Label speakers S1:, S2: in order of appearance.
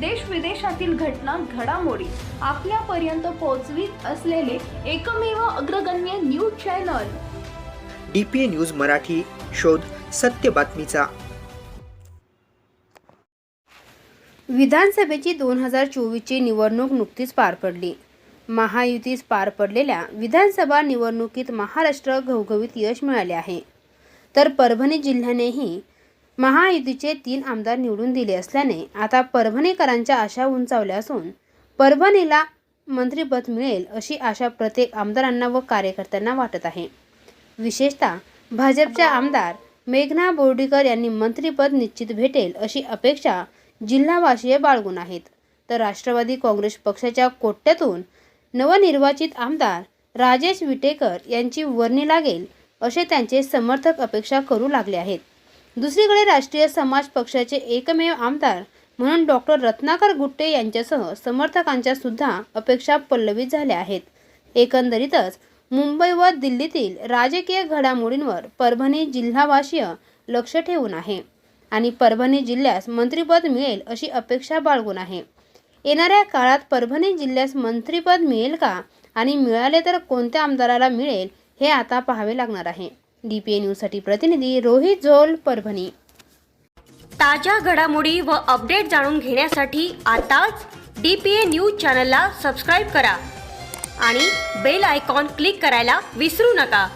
S1: देश विदेशातील घटना घडामोडी आपल्यापर्यंत पोहोचवीत असलेले एकमेव अग्रगण्य news channel.
S2: D P A news Marathi शोध सत्य बातमीचा.
S3: विधानसभेची दोन हजार चोवीसची निवडणूक नुकतीच पार पडली. महायुतीस पार पडलेल्या विधानसभा निवडणुकीत महाराष्ट्र घवघवीत यश मिळाले आहे. तर परभणी जिल्ह्यानेही महायुतीचे तीन आमदार निवडून दिले असल्याने आता परभणीकरांच्या आशा उंचावल्या असून परभणीला मंत्रिपद मिळेल अशी आशा प्रत्येक आमदारांना व कार्यकर्त्यांना वाटत आहे. विशेषतः भाजपच्या आमदार मेघना बोर्डीकर यांनी मंत्रिपद निश्चित भेटेल अशी अपेक्षा जिल्हावासीय बाळगून आहेत. तर राष्ट्रवादी काँग्रेस पक्षाच्या कोट्यातून नवनिर्वाचित आमदार राजेश विटेकर यांची वर्णी लागेल असे त्यांचे समर्थक अपेक्षा करू लागले आहेत. दुसरीकडे राष्ट्रीय समाज पक्षाचे एकमेव आमदार म्हणून डॉक्टर रत्नाकर गुट्टे यांच्यासह समर्थकांच्या सुद्धा अपेक्षा पल्लवित झाल्या आहेत. एकंदरीतच मुंबई व दिल्लीतील राजकीय घडामोडींवर परभणी जिल्हावासीय लक्ष ठेवून आहे आणि परभणी जिल्ह्यास मंत्रिपद मिळेल अशी अपेक्षा बाळगून आहे. येणाऱ्या काळात परभणी जिल्ह्यास मंत्रिपद मिळेल का आणि मिळाले तर कोणत्या आमदाराला मिळेल हे आता पाहावे लागणार आहे. डी पी ए न्यूजसाठी प्रतिनिधी रोहित झोल परभणी.
S4: ताज्या घडामोडी व अपडेट जाणून घेण्यासाठी आताच डी पी ए न्यूज चॅनलला सबस्क्राईब करा आणि बेल आयकॉन क्लिक करायला विसरू नका.